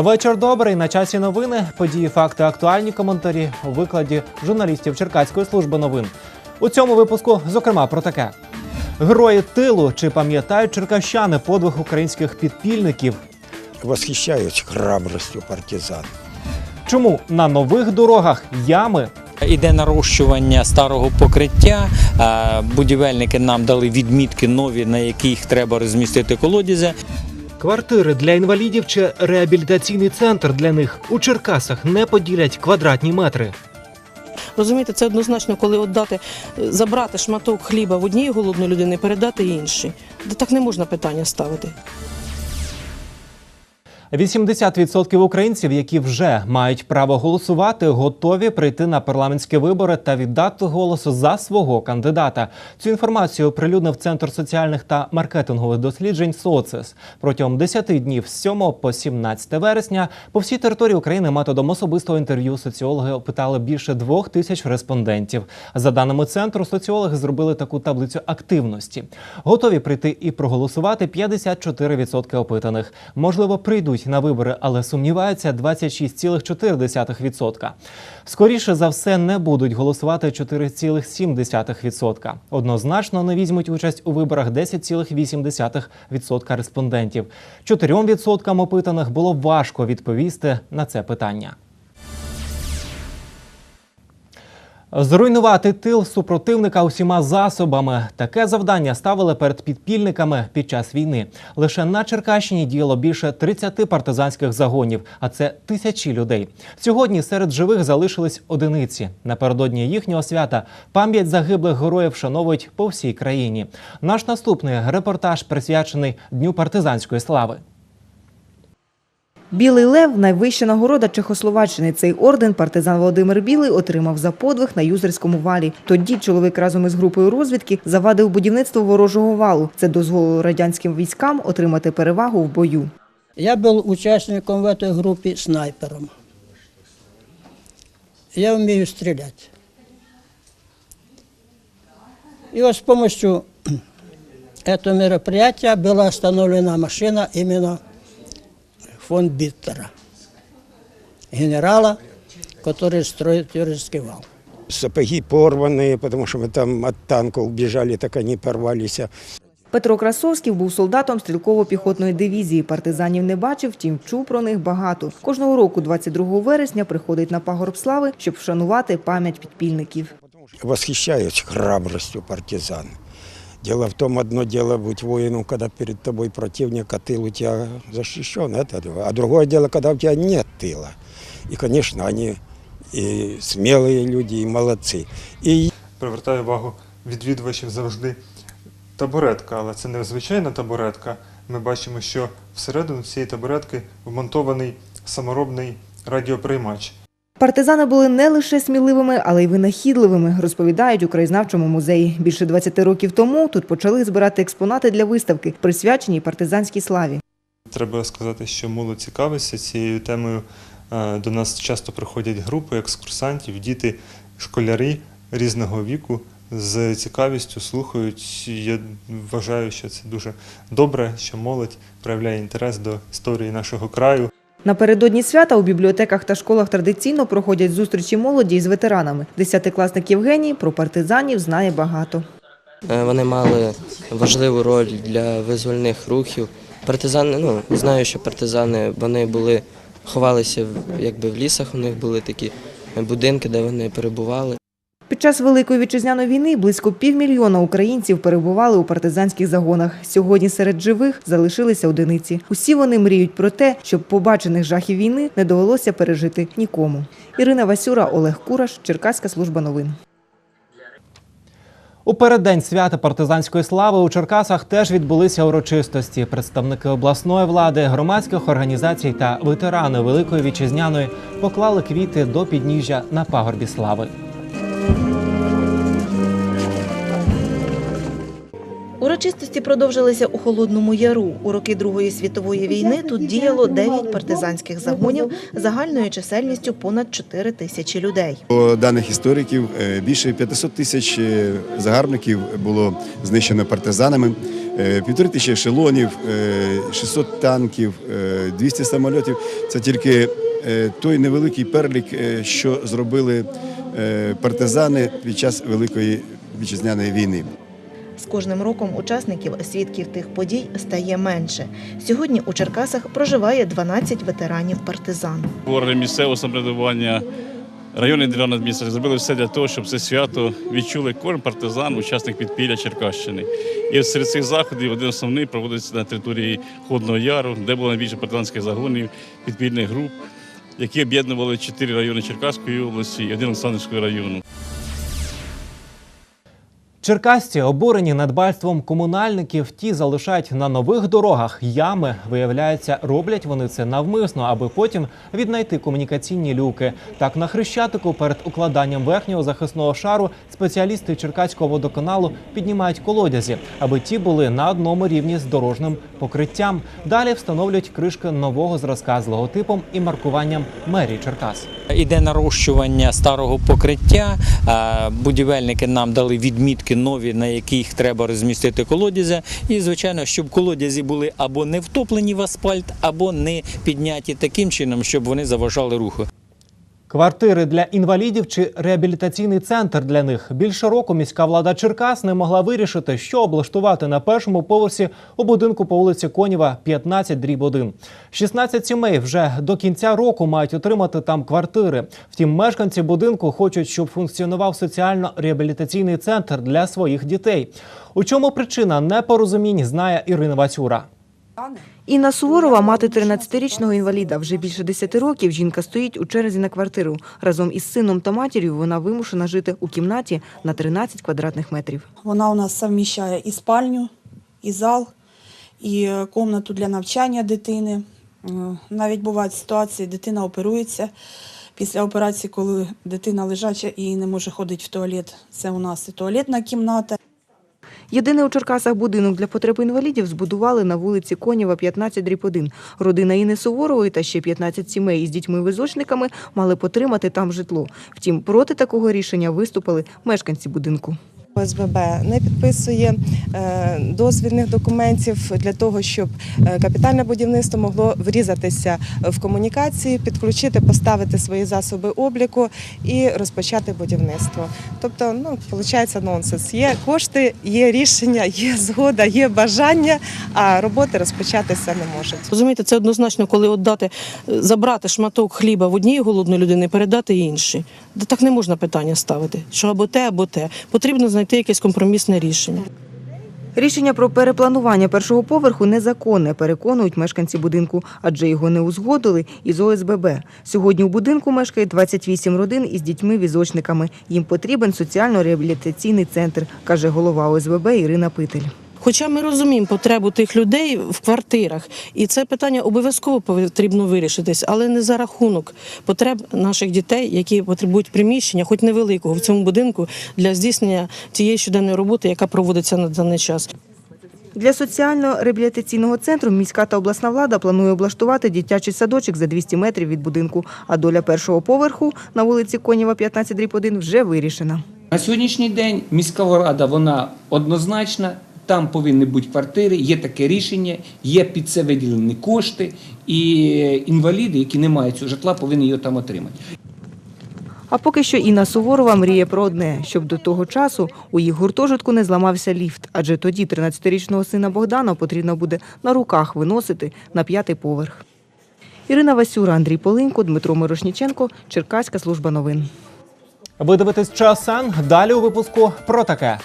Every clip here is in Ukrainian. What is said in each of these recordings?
Вечір добрий. На часі новини. Події, факти, актуальні коментарі у викладі журналістів Черкаської служби новин. У цьому випуску, зокрема, про таке: герої тилу чи пам'ятають черкащани подвиг українських підпільників? Восхищаюсь храбростью партизан. Чому на нових дорогах ями? Іде нарощування старого покриття. Будівельники нам дали відмітки нові, на яких треба розмістити колодязі. Квартири для інвалідів чи реабілітаційний центр для них у Черкасах не поділять квадратні метри. Розумієте, це однозначно, коли віддати, забрати шматок хліба в одній голодної людини, передати іншій. Так не можна питання ставити. 80% українців, які вже мають право голосувати, готові прийти на парламентські вибори та віддати голос за свого кандидата. Цю інформацію оприлюднив Центр соціальних та маркетингових досліджень СОЦЕС. Протягом 10 днів з 7 по 17 вересня по всій території України методом особистого інтерв'ю соціологи опитали більше двох тисяч респондентів. За даними центру, соціологи зробили таку таблицю активності. Готові прийти і проголосувати 54% опитаних. Можливо, прийдуть на вибори, але сумніваються 26,4%. Скоріше за все, не будуть голосувати 4,7%. Однозначно не візьмуть участь у виборах 10,8% респондентів. 4% опитаних було важко відповісти на це питання. Зруйнувати тил супротивника усіма засобами. Таке завдання ставили перед підпільниками під час війни. Лише на Черкащині діяло більше 30 партизанських загонів, а це тисячі людей. Сьогодні серед живих залишились одиниці. Напередодні їхнього свята пам'ять загиблих героїв вшановують по всій країні. Наш наступний репортаж присвячений Дню партизанської слави. Білий лев найвища нагорода Чехословаччини. Цей орден партизан Володимир Білий отримав за подвиг на юзерському валі. Тоді чоловік разом із групою розвідки завадив будівництво ворожого валу. Це дозволило радянським військам отримати перевагу в бою. Я был участником в этой группе снайпером. Я умею стрелять. И вот с помощью этого мероприятия была остановлена машина именно фон Биттера, генерала, который строит Юрьевский вал. Сапоги порванные, потому что мы там от танков убежали, так они порвались. Петро Красовський був солдатом стрілково-піхотної дивізії. Партизанів не бачив, втім чув про них багато. Кожного року, 22 вересня, приходить на пагорб слави, щоб вшанувати пам'ять підпільників. Восхищаюсь храбростью партизан. Дело в том, одно дело быть воином, когда перед тобой противник, а тыл у тебя защищен, это одно. А другое дело, когда у тебя нет тыла. И, конечно, они и смелые люди, и молодцы. И привертає увагу відвідувачів завжди табуретка, але це не звичайна табуретка. Ми бачимо, що всередину цієї табуретки вмонтований саморобний радіоприймач. Партизани були не лише сміливими, але й винахідливими, розповідають у краєзнавчому музеї. Більше 20 років тому тут почали збирати експонати для виставки, присвяченій партизанській славі. Треба сказати, що молодь цікавиться цією темою. Е, До нас часто приходять групи екскурсантів, діти, школярі різного віку з цікавістю слухають. Я вважаю, що це дуже добре, що молодь проявляє інтерес до історії нашого краю. Напередодні свята у бібліотеках та школах традиційно проходять зустрічі молоді із ветеранами. Десятикласник Євгеній про партизанів знає багато. Е, Вони мали важливу роль для визвольних рухів. Партизани, ну знаю, що партизани вони були, ховалися якби в лісах. У них були такі будинки, де вони перебували. Під час Великої вітчизняної війни близько півмільйона українців перебували у партизанських загонах. Сьогодні серед живих залишилися одиниці. Усі вони мріють про те, щоб побачених жахів війни не довелося пережити нікому. Ірина Васюра, Олег Кураш, Черкаська служба новин. У переддень свята партизанської слави у Черкасах теж відбулися урочистості. Представники обласної влади, громадських організацій та ветерани Великої вітчизняної поклали квіти до підніжжя на пагорбі слави. Урочистості продовжилися у Холодному Яру. У роки Другої світової війни тут діяло 9 партизанських загонів загальною чисельністю понад 4 тисячі людей. По даних істориків, е, більше 500 тисяч е, загарбників було знищено партизанами. Е, Півтори тисячі ешелонів, е, 600 танків, е, 200 самольотів. Це тільки той невеликий перлік, що зробили партизани під час Великої вітчизняної війни. З кожним роком учасників свідків тих подій стає менше. Сьогодні у Черкасах проживає 12 ветеранів партизан. Органи місцевого самоврядування, районні державні адміністрації зробили все для того, щоб це свято відчули кожен партизан, учасник підпілля Черкащини. І серед цих заходів один основний проводиться на території Ходного Яру, де було найбільше партизанських загонів, підпільних груп, які об'єднували чотири райони Черкаської області і один Олександрівського району. Черкасці обурені надбальством комунальників. Ті залишають на нових дорогах ями. Виявляється, роблять вони це навмисно, аби потім віднайти комунікаційні люки. Так на хрещатику перед укладанням верхнього захисного шару спеціалісти Черкаського водоканалу піднімають колодязі, аби ті були на одному рівні з дорожнім покриттям. Далі встановлюють кришки нового зразка з логотипом і маркуванням мерії Черкас. Іде нарощування старого покриття. Будівельники нам дали відмітки нові, на яких треба розмістити колодязя. І, звичайно, щоб колодязі були або не втоплені в асфальт, або не підняті таким чином, щоб вони заважали руху. Квартири для інвалідів чи реабілітаційний центр для них. Більше року міська влада Черкас не могла вирішити, що облаштувати на першому поверсі у будинку по вулиці Конєва 15 дріб 1. 16 сімей вже до кінця року мають отримати там квартири. Втім, мешканці будинку хочуть, щоб функціонував соціально-реабілітаційний центр для своїх дітей. У чому причина непорозумінь, знає Ірина Васюра. Інна Суворова, мати 13-річного інваліда. Вже більше 10 років жінка стоїть у черзі на квартиру. Разом із сином та матір'ю вона вимушена жити у кімнаті на 13 квадратних метрів. Вона у нас совміщає і спальню, і зал, і е, комнату для навчання дитини. Е, Навіть бувають ситуації, дитина оперується. Після операції, коли дитина лежача і не може ходити в туалет, це у нас і туалетна кімната. Єдиний у Черкасах будинок для потреб інвалідів збудували на вулиці Конєва 15 дріб 1. Родина Іни Суворової та ще 15 сімей із дітьми-визочниками мали потримати там житло. Втім, проти такого рішення виступили мешканці будинку. ОСББ не підписує е, дозвільних документів для того, щоб е, капітальне будівництво могло врізатися в комунікації, підключити, поставити свої засоби обліку і розпочати будівництво. Тобто, ну виходить нонсенс. Є кошти, є рішення, є згода, є бажання, а роботи розпочатися не можуть. Розумієте, це однозначно, коли віддати, е, забрати шматок хліба в одній голодної людини, передати іншій. Так не можна питання ставити, що або те, або те. Потрібно знайти якесь компромісне рішення. Рішення про перепланування першого поверху незаконне, переконують мешканці будинку, адже його не узгодили із ОСББ. Сьогодні у будинку мешкає 28 родин із дітьми-візочниками. Їм потрібен соціально-реабілітаційний центр, каже голова ОСББ Ірина Питель. Хоча ми розуміємо потребу тих людей в квартирах, і це питання обов'язково потрібно вирішитись, але не за рахунок потреб наших дітей, які потребують приміщення, хоч невеликого в цьому будинку, для здійснення тієї щоденної роботи, яка проводиться на даний час. Для соціально-реабілітаційного центру міська та обласна влада планує облаштувати дитячий садочок за 200 метрів від будинку. А доля першого поверху на вулиці Конєва 15 дріб 1 вже вирішена. На сьогоднішній день міська рада вона однозначна. Там повинні бути квартири, є таке рішення, є під це виділені кошти, і інваліди, які не мають цього житла, повинні його там отримати. А поки що Інна Суворова мріє про одне, щоб до того часу у їх гуртожитку не зламався ліфт, адже тоді 13-річного сина Богдана потрібно буде на руках виносити на п'ятий поверх. Ірина Васюра, Андрій Полинко, Дмитро Мирошніченко, Черкаська служба новин. Ви дивитесь ЧСН. Далі у випуску про таке.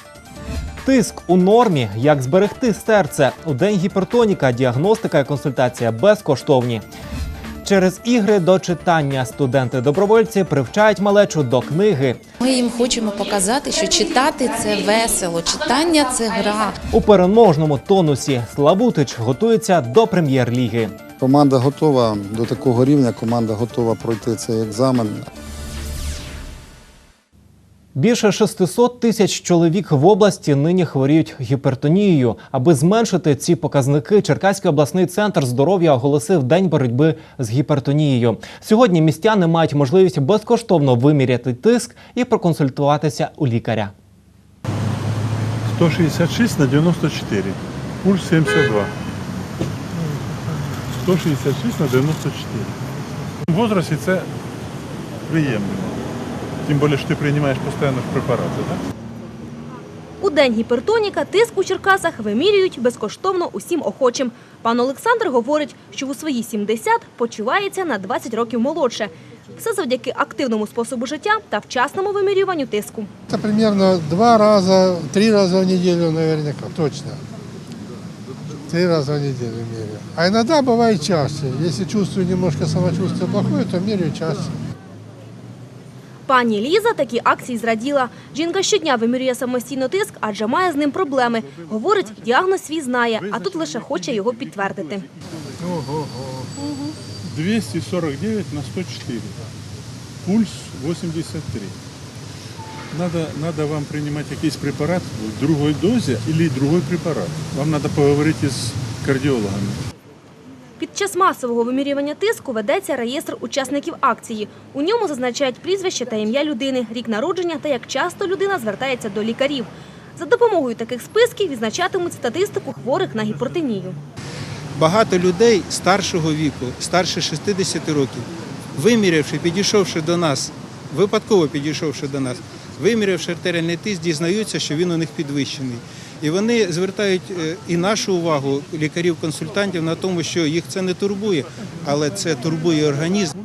Тиск у нормі. Як зберегти серце? У день гіпертоніка, діагностика і консультація безкоштовні. Через ігри до читання студенти-добровольці привчають малечу до книги. Ми їм хочемо показати, що читати це весело, читання це гра. У переможному тонусі Славутич готується до прем'єр-ліги. Команда готова до такого рівня, команда готова пройти цей екзамен. Більше 600 тисяч чоловік в області нині хворіють гіпертонією. Аби зменшити ці показники, Черкаський обласний центр здоров'я оголосив день боротьби з гіпертонією. Сьогодні містяни мають можливість безкоштовно виміряти тиск і проконсультуватися у лікаря. 166 на 94. Пульс 72. 166 на 94. В возрасте це приємно. Тим більше, що ти приймаєш постійно препарати, так? У день гіпертоніка тиск у Черкасах вимірюють безкоштовно усім охочим. Пан Олександр говорить, що у свої 70 почувається на 20 років молодше. Все завдяки активному способу життя та вчасному вимірюванню тиску. Это примерно два раза, три раза в неделю наверняка, точно. Три раза в неделю меряю. А иногда бывает чаще. Если чувствую немножко самочувствие плохое, то меряю чаще. Пані Ліза такі акції зраділа. Жінка щодня вимірює самостійно тиск, адже має з ним проблеми. Говорить, діагноз свій знає, а тут лише хоче його підтвердити. Ого. 249 на 104. Пульс 83. Надо, надо вам принимать якийсь препарат в другой дозе или другой препарат. Вам надо поговорить із кардіологами. Під час масового вимірювання тиску ведеться реєстр учасників акції. У ньому зазначають прізвище та ім'я людини, рік народження та як часто людина звертається до лікарів. За допомогою таких списків відзначатимуть статистику хворих на гіпертонію. Багато людей старшого віку, старше 60 років, вимірявши, підійшовши до нас, випадково підійшовши до нас, вимірявши артеріальний тиск, дізнаються, що він у них підвищений. І вони звертають е, і нашу увагу лікарів-консультантів на тому, що їх це не турбує, але це турбує організм.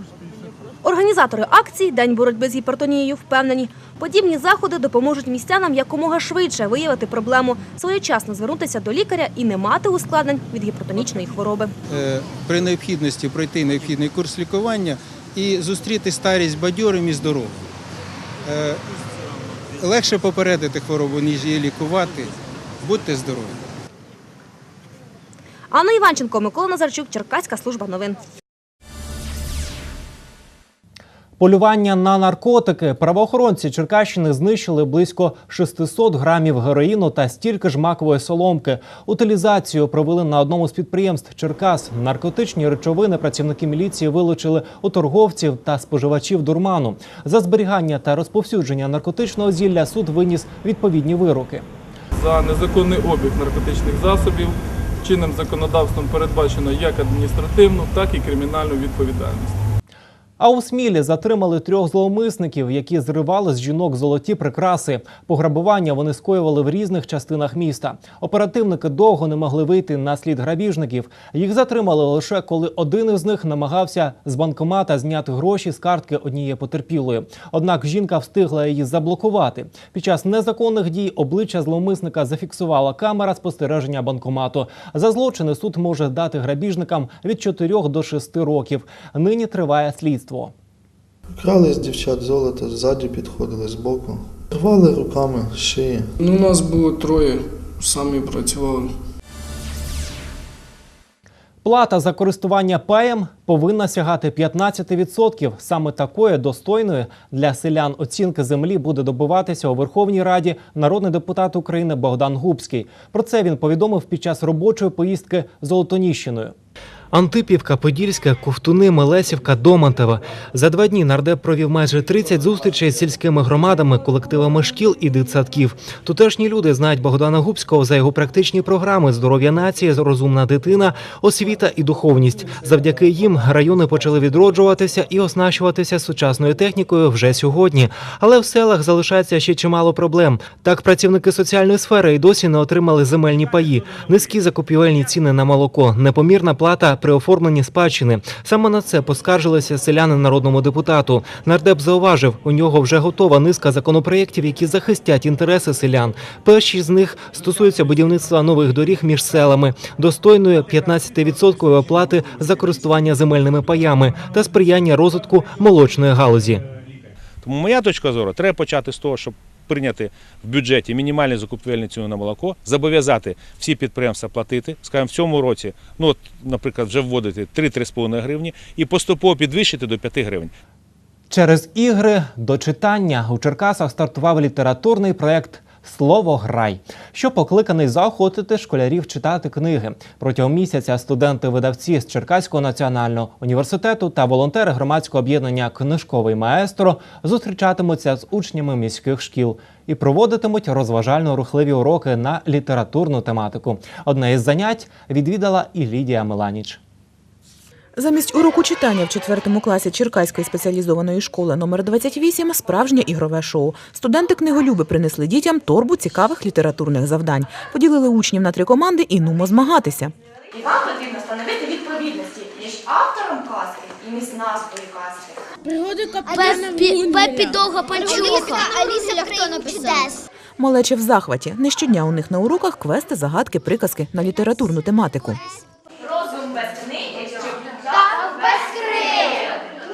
Організатори акції День боротьби з гіпертонією впевнені, подібні заходи допоможуть містянам якомога швидше виявити проблему, своєчасно звернутися до лікаря і не мати ускладнень від гіпертонічної хвороби. Е, При необхідності пройти необхідний курс лікування і зустріти старість бадьорим і здоровим. Е, Легше попередити хворобу, ніж її лікувати. Будьте здорові! Анна Іванченко, Микола Назарчук, Черкаська служба новин. Полювання на наркотики. Правоохоронці Черкащини знищили близько 600 грамів героїну та стільки ж макової соломки. Утилізацію провели на одному з підприємств Черкас. Наркотичні речовини працівники міліції вилучили у торговців та споживачів дурману. За зберігання та розповсюдження наркотичного зілля суд виніс відповідні вироки. За незаконний обіг наркотичних засобів чинним законодавством передбачено як адміністративну, так і кримінальну відповідальність. А у Смілі затримали трьох зловмисників, які зривали з жінок золоті прикраси. Пограбування вони скоювали в різних частинах міста. Оперативники довго не могли вийти на слід грабіжників. Їх затримали лише коли один із них намагався з банкомата зняти гроші з картки однієї потерпілої. Однак жінка встигла її заблокувати. Під час незаконних дій обличчя зловмисника зафіксувала камера спостереження банкомату. За злочини суд може дати грабіжникам від 4 до 6 років. Нині триває слідство. Крали з дівчат золото, ззаді підходили збоку. Рвали руками шиї. Ну, нас було троє, самі працювали. Плата за користування паєм повинна сягати 15%. Саме такої достойної для селян оцінки землі буде добиватися у Верховній Раді народний депутат України Богдан Губський. Про це він повідомив під час робочої поїздки Золотоніщиною. Антипівка, Подільська, Ковтуни, Мелесівка, Домантова. За два дні нардеп провів майже 30 зустрічей з сільськими громадами, колективами шкіл і дитсадків. Тутешні люди знають Богдана Губського за його практичні програми здоров'я нації, розумна дитина, освіта і духовність. Завдяки їм райони почали відроджуватися і оснащуватися сучасною технікою вже сьогодні. Але в селах залишається ще чимало проблем. Так, працівники соціальної сфери і досі не отримали земельні паї, низькі закупівельні ціни на молоко, непомірна плата при оформленні спадщини. Саме на це поскаржилися селяни народному депутату. Нардеп зауважив, у нього вже готова низка законопроєктів, які захистять інтереси селян. Перші з них стосуються будівництва нових доріг між селами, достойної 15% оплати за користування земельними паями та сприяння розвитку молочної галузі. Тому моя точка зору, треба почати з того, щоб прийняти в бюджеті мінімальну закупівельну ціну на молоко, зобов'язати всі підприємства платити, скажімо, в цьому році, ну от, наприклад, вже вводити 3-3,5 гривні і поступово підвищити до 5 гривень. Через ігри до читання у Черкасах стартував літературний проект Слово грай, що покликаний заохотити школярів читати книги. Протягом місяця студенти-видавці з Черкаського національного університету та волонтери громадського об'єднання Книжковий маестро зустрічатимуться з учнями міських шкіл і проводитимуть розважально-рухливі уроки на літературну тематику. Одне із занять відвідала і Лідія Меланіч. Замість уроку читання в четвертому класі Черкаської спеціалізованої школи номер 28 справжнє ігрове шоу. Студенти-книголюби принесли дітям торбу цікавих літературних завдань. Поділили учнів на три команди і нумо змагатися. І вам потрібно встановити відповідності між автором казки і між назвою казки. Пригоди капітана Пепі довга панчуха. Аліса в чудес. Малече в захваті. Не щодня у них на уроках квести, загадки, приказки на літературну тематику. Розум без книги, щоб так без книги.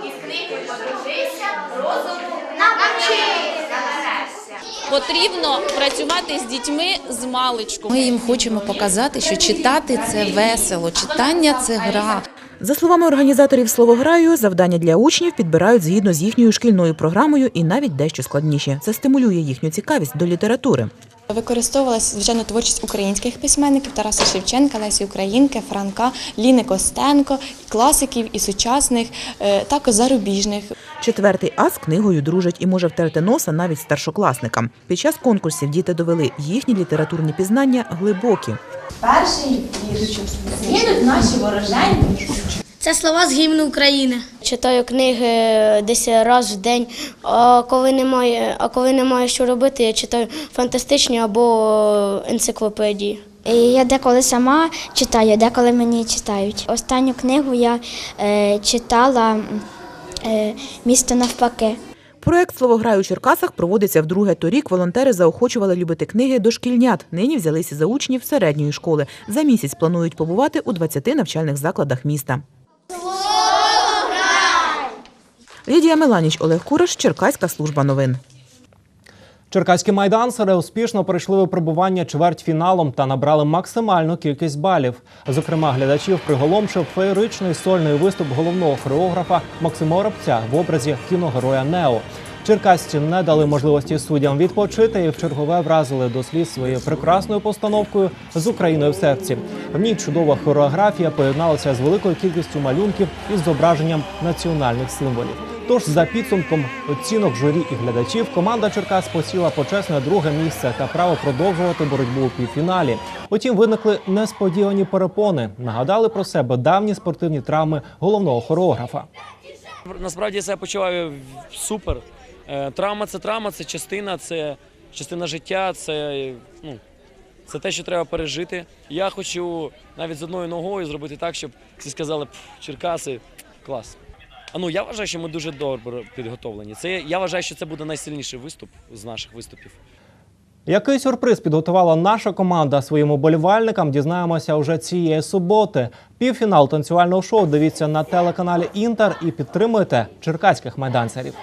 І з книгою подружися, розуму навчися. Нарешся. Потрібно працювати з дітьми з маличку. Ми їм хочемо показати, що читати це весело, читання це гра. За словами організаторів словограю, завдання для учнів підбирають згідно з їхньою шкільною програмою і навіть дещо складніші. Це стимулює їхню цікавість до літератури. Використовувалася, звичайно, творчість українських письменників Тараса Шевченка, Лесі Українки, Франка, Ліни Костенко, класиків і сучасних, е, також зарубіжних. Четвертий А з книгою дружить і може втерти носа навіть старшокласникам. Під час конкурсів діти довели їхні літературні пізнання глибокі. Перший вірш. Згинуть наші вороженьки. Це слова з гімну України. Читаю книги десь раз в день. А коли немає, а коли немає що робити, я читаю фантастичні або енциклопедії. Я деколи сама читаю, деколи мені читають. Останню книгу я е, читала е, Місто навпаки. Проект Словограй у Черкасах проводиться вдруге. Торік волонтери заохочували любити книги дошкільнят. Нині взялися за учнів середньої школи. За місяць планують побувати у 20 навчальних закладах міста. Лідія Меланіч, Олег Куриш, Черкаська служба новин. Черкаські майдансери успішно пройшли випробування чвертьфіналом та набрали максимальну кількість балів. Зокрема, глядачів приголомшив феєричний сольний виступ головного хореографа Максима Рабця в образі кіногероя Нео. Черкасці не дали можливості суддям відпочити і в чергове вразили до сліз своєю прекрасною постановкою з Україною в серці. В ній чудова хореографія поєдналася з великою кількістю малюнків із зображенням національних символів. Тож за підсумком оцінок журі і глядачів команда Черкас посіла почесне друге місце та право продовжувати боротьбу у півфіналі. Утім, виникли несподівані перепони. Нагадали про себе давні спортивні травми головного хореографа. Насправді я себе почуваю супер. Е, Травма це травма, це частина, це частина життя, це, ну, це те, що треба пережити. Я хочу навіть з одною ногою зробити так, щоб всі сказали, «Пф, Черкаси, клас. А ну я вважаю, що ми дуже добре підготовлені. Це я вважаю, що це буде найсильніший виступ з наших виступів. Який сюрприз підготувала наша команда своїм уболівальникам, дізнаємося вже цієї суботи. Півфінал танцювального шоу дивіться на телеканалі Інтер і підтримуйте черкаських майданцерів.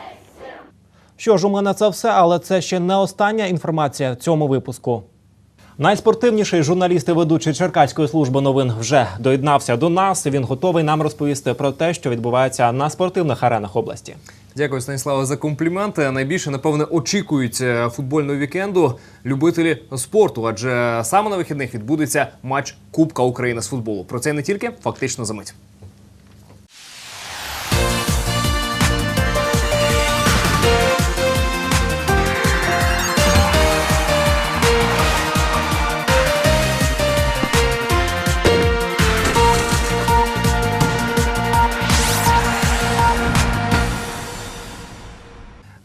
Що ж, у мене це все, але це ще не остання інформація в цьому випуску. Найспортивніший журналіст і ведучий Черкаської служби новин вже доєднався до нас. Він готовий нам розповісти про те, що відбувається на спортивних аренах області. Дякую, Станіславе, за компліменти. Найбільше, напевне, очікують е, футбольного вікенду любителі спорту, адже саме на вихідних відбудеться матч Кубка України з футболу. Про це не тільки фактично за мить.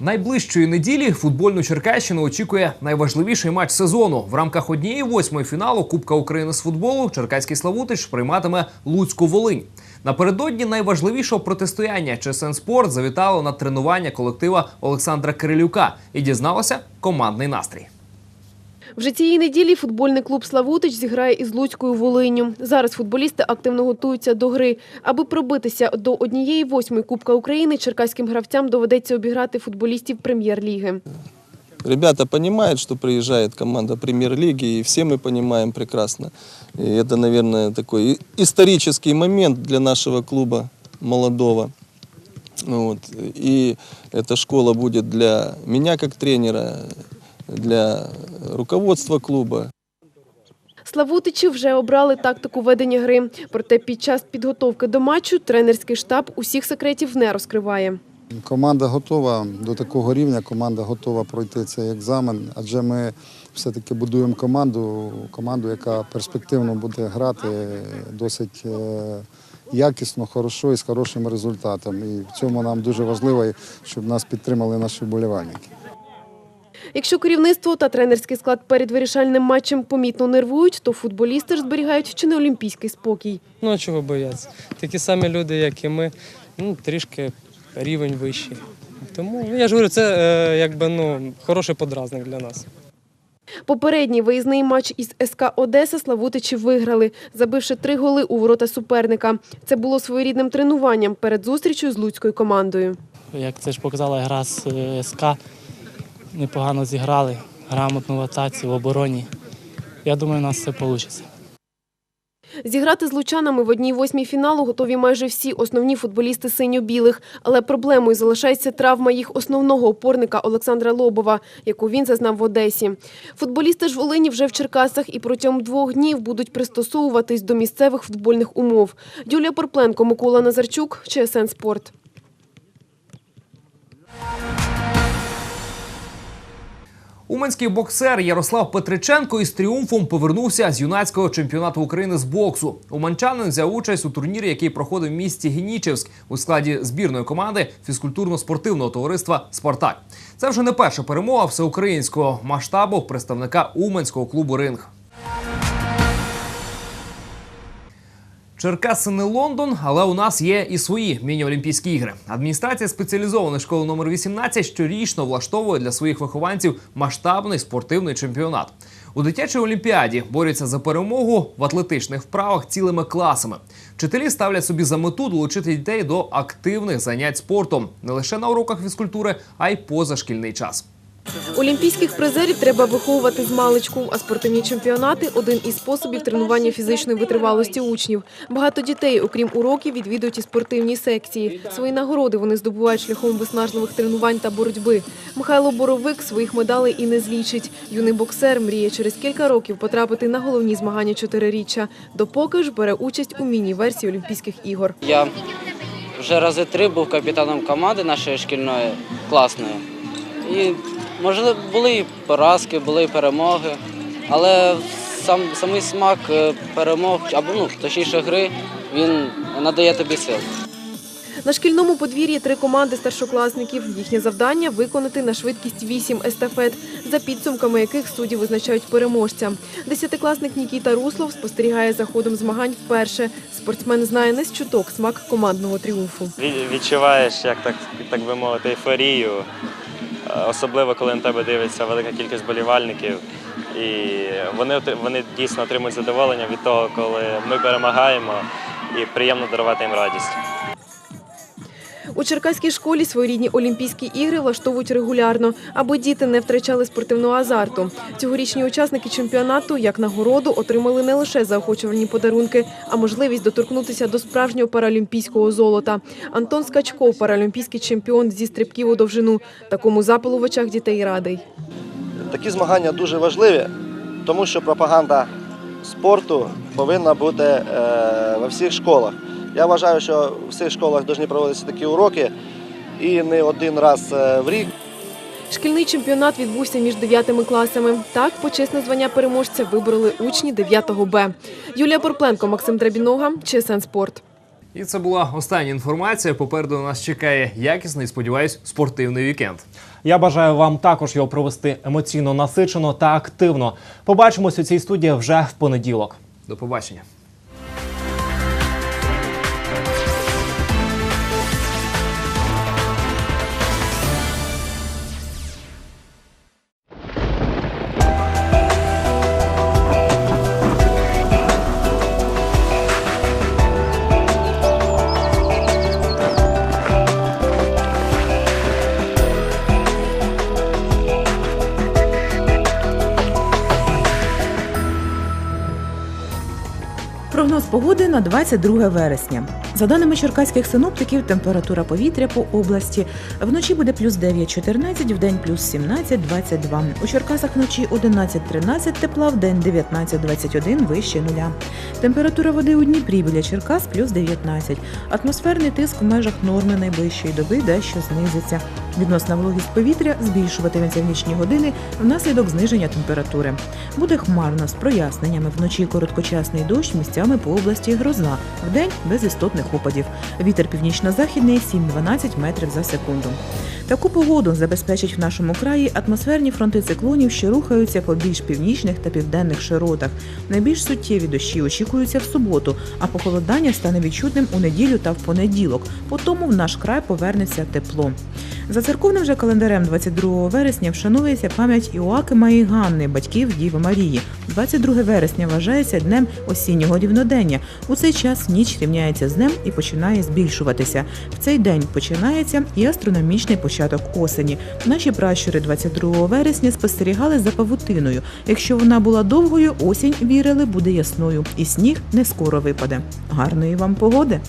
Найближчої неділі футбольну Черкащину очікує найважливіший матч сезону. В рамках однієї восьмої фіналу Кубка України з футболу Черкаський Славутич прийматиме Луцьку Волинь. Напередодні найважливішого протистояння ЧСН Спорт завітало на тренування колектива Олександра Кирилюка і дізналося командний настрій. Вже цієї неділі футбольний клуб Славутич зіграє із Луцькою Волинню. Зараз футболісти активно готуються до гри. Аби пробитися до однієї восьмої Кубка України, черкаським гравцям доведеться обіграти футболістів прем'єр-ліги. Ребята понимают, что приезжает команда премьер-лиги, и все мы понимаем прекрасно. И это, наверное, такой и- исторический момент для нашего клуба молодого. Вот. И эта школа будет для меня как тренера, э, для руководства клуба. Славутичі вже обрали тактику ведення гри. Проте під час підготовки до матчу тренерський штаб усіх секретів не розкриває. Команда готова до такого рівня, команда готова пройти цей екзамен, адже ми все-таки будуємо команду, команду, яка перспективно буде грати досить е, якісно, хорошо і з хорошим результатом. І в цьому нам дуже важливо, щоб нас підтримали наші вболівальники. Якщо керівництво та тренерський склад перед вирішальним матчем помітно нервують, то футболісти ж зберігають чи не олімпійський спокій. Ну а чого бояться? Такі самі люди, як і ми, ну трішки рівень вищий. Тому я ж говорю, це е, якби ну хороший подразник для нас. Попередній виїзний матч із СК Одеса Славутичі виграли, забивши три голи у ворота суперника. Це було своєрідним тренуванням перед зустрічю з луцькою командою. Як це ж показала гра з е, СК, непогано зіграли, грамотно в атаці, в обороні. Я думаю, у нас все вийде. Зіграти з лучанами в одній восьмій фіналу готові майже всі основні футболісти синьо-білих. Але проблемою залишається травма їх основного опорника Олександра Лобова, яку він зазнав в Одесі. Футболісти ж Волині вже в Черкасах і протягом двох днів будуть пристосовуватись до місцевих футбольних умов. Юлія Порпленко, Микола Назарчук, ЧСН Спорт. Уманський боксер Ярослав Петриченко із тріумфом повернувся з юнацького чемпіонату України з боксу. Уманчанин взяв участь у турнірі, який проходив в місті Генічевськ у складі збірної команди фізкультурно-спортивного товариства Спартак. Це вже не перша перемога всеукраїнського масштабу представника Уманського клубу Ринг. Черкаси не Лондон, але у нас є і свої міні-олімпійські ігри. Адміністрація спеціалізованої школи номер 18 щорічно влаштовує для своїх вихованців масштабний спортивний чемпіонат. У дитячій олімпіаді борються за перемогу в атлетичних вправах цілими класами. Вчителі ставлять собі за мету долучити дітей до активних занять спортом не лише на уроках фізкультури, а й поза шкільний час. Олімпійських призерів треба виховувати з маличку, а спортивні чемпіонати один із способів тренування фізичної витривалості учнів. Багато дітей, окрім уроків, відвідують і спортивні секції. Свої нагороди вони здобувають шляхом виснажливих тренувань та боротьби. Михайло Боровик своїх медалей і не злічить. Юний боксер мріє через кілька років потрапити на головні змагання чотириріччя. Допоки ж бере участь у міні-версії Олімпійських ігор. Я вже рази три був капітаном команди нашої шкільної класної. І можливо були і поразки, були і перемоги, але сам самий смак е, перемог або ну точніше гри він надає тобі сил. На шкільному подвір'ї три команди старшокласників. Їхнє завдання виконати на швидкість вісім естафет, за підсумками яких судді визначають переможця. Десятикласник Нікіта Руслов спостерігає за ходом змагань вперше. Спортсмен знає не з чуток смак командного тріумфу. Відчуваєш, як так, так би мовити, ейфорію, особливо коли на тебе дивиться велика кількість болівальників. І вони, вони дійсно отримують задоволення від того, коли ми перемагаємо, і приємно дарувати їм радість. У Черкаській школі своєрідні Олімпійські ігри влаштовують регулярно, аби діти не втрачали спортивного азарту. Цьогорічні учасники чемпіонату як нагороду отримали не лише заохочувальні подарунки, а можливість доторкнутися до справжнього паралімпійського золота. Антон Скачков, паралімпійський чемпіон зі стрибків у довжину. Такому запалу в очах дітей радий. Такі змагання дуже важливі, тому що пропаганда спорту повинна бути е, во всіх школах. Я вважаю, що в всіх школах повинні проводитися такі уроки і не один раз е, в рік. Шкільний чемпіонат відбувся між дев'ятими класами. Так, почесне звання переможця вибороли учні 9-го Б. Юлія Порпленко, Максим Драбінога, ЧСН Спорт. І це була остання інформація. Попереду нас чекає якісний, сподіваюсь, спортивний вікенд. Я бажаю вам також його провести емоційно насичено та активно. Побачимось у цій студії вже в понеділок. До побачення. Прогноз погоди на 22 вересня. За даними черкаських синоптиків, температура повітря по області вночі буде плюс 9-14, вдень плюс 17-22. У Черкасах вночі 11-13 тепла, вдень 19-21 вище нуля. Температура води у Дніпрі біля Черкас плюс 19. Атмосферний тиск в межах норми найближчої доби дещо знизиться. Відносна вологість повітря збільшуватиметься в нічні години внаслідок зниження температури. Буде хмарно з проясненнями. Вночі короткочасний дощ місцями по області гроза. Вдень без істотних опадів. Вітер північно-західний 7-12 метрів за секунду. Таку погоду забезпечать в нашому краї атмосферні фронти циклонів, що рухаються по більш північних та південних широтах. Найбільш суттєві дощі очікуються в суботу, а похолодання стане відчутним у неділю та в понеділок. По тому в наш край повернеться тепло. За церковним же календарем 22 вересня вшанується пам'ять Іоакима і Ганни, батьків Діви Марії. 22 вересня вважається днем осіннього рівнодення. У цей час ніч рівняється з днем і починає збільшуватися. В цей день починається і астрономічний початок осені. Наші пращури 22 вересня спостерігали за павутиною. Якщо вона була довгою, осінь вірили буде ясною, і сніг не скоро випаде. Гарної вам погоди!